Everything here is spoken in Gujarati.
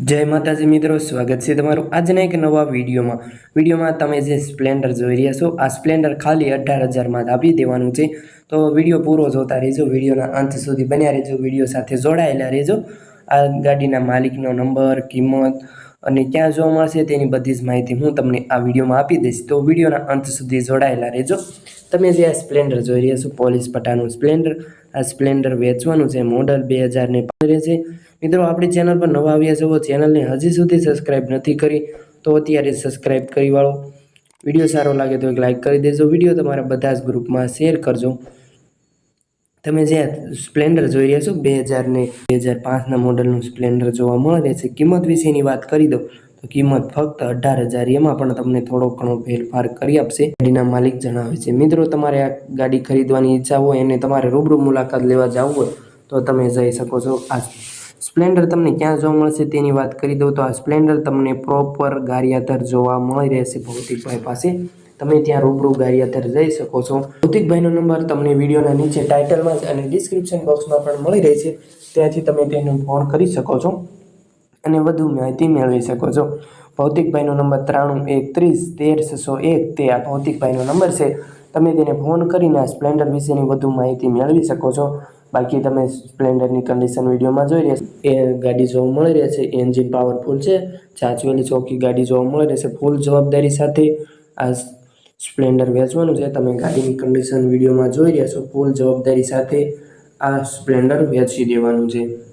જય માતાજી મિત્રો, સ્વાગત છે તમારું આજના એક નવા વિડીયોમાં. વિડીયોમાં તમે જે સ્પ્લેન્ડર જોઈ રહ્યા છો, આ સ્પ્લેન્ડર ખાલી અઢાર હજારમાં આપી દેવાનું છે. તો વીડિયો પૂરો જોતા રહેજો, વિડીયોના અંત સુધી બન્યા રહેજો, વીડિયો સાથે જોડાયેલા રહેજો. આ ગાડીના માલિકનો નંબર, કિંમત અને ક્યાં જોવા મળશે તેની બધી જ માહિતી હું તમને આ વિડીયોમાં આપી દઈશ. તો વિડીયોના અંત સુધી જોડાયેલા રહેજો. તમે જે આ સ્પ્લેન્ડર જોઈ રહ્યા છો, પોલીસ પટ્ટાનું સ્પ્લેન્ડર આ સ્પ્લેન્ડર વેચવાનું છે, મોડલ બે હજારને રહેશે. મિત્રો, આપણી ચેનલ પર નવા આવ્યા છો ચેનલને હજી સુધી સબસ્ક્રાઈબ નથી કરી, તો અત્યારે સબસ્ક્રાઈબ કરી વાળો. વીડિયો સારો લાગે તો એક લાઇક કરી દેજો. વીડિયો તમારા બધા જ ગ્રુપમાં શેર કરજો. તમે જે સ્પ્લેન્ડર જોઈ રહ્યા છો બે હજારને બે હજાર પાંચના મોડલનું સ્પ્લેન્ડર જોવા મળે છે, કિંમત વિશેની વાત કરી દો કિંમત ફક્ત અઢાર હજાર, એમાં પણ તમને થોડો ઘણો ફેરફાર કરી આપશે. ગાડીના માલિક જણાવે છે, મિત્રો, તમારે આ ગાડી ખરીદવાની ઈચ્છા હોય અને તમારે રૂબરૂ મુલાકાત લેવા જવું હોય, તો તમે જઈ શકો છો. આ સ્પ્લેન્ડર તમને ક્યાં જોવા મળશે તેની વાત કરી દઉં તો આ સ્પ્લેન્ડર તમને પ્રોપર ગારિયાતર જોવા મળી રહેશે ભૌતિકભાઈ પાસે. તમે ત્યાં રૂબરૂ ગારિયાતર જઈ શકો છો. ભૌતિકભાઈનો નંબર તમને વિડીયોના નીચે ટાઇટલમાં અને ડિસ્ક્રિપ્શન બોક્સમાં પણ મળી રહે છે ત્યાંથી તમે તેનો ફોન કરી શકો છો. અને વધુ માહિતી મેળવી શકો છો. ભૌતિકભાઈનો નંબર ત્રાણું એકત્રીસ તેર છસો એક તે આ ભૌતિકભાઈનો નંબર છે. તમે તેને ફોન કરીને આ સ્પ્લેન્ડર વિશેની વધુ માહિતી મેળવી શકો છો. બાકી તમે સ્પ્લેન્ડરની કન્ડિશન વિડીયોમાં જોઈ રહ્યા એ ગાડી જોવા મળી રહે છે. એન્જિન પાવરફુલ છે. ચાચવેલી ચોકી ગાડી જોવા મળી રહેશે ફૂલ જવાબદારી સાથે આ સ્પ્લેન્ડર વેચવાનું છે. તમે ગાડીની કન્ડિશન વિડીયોમાં જોઈ રહ્યા છો. ફૂલ જવાબદારી સાથે આ સ્પ્લેન્ડર વેચી દેવાનું છે.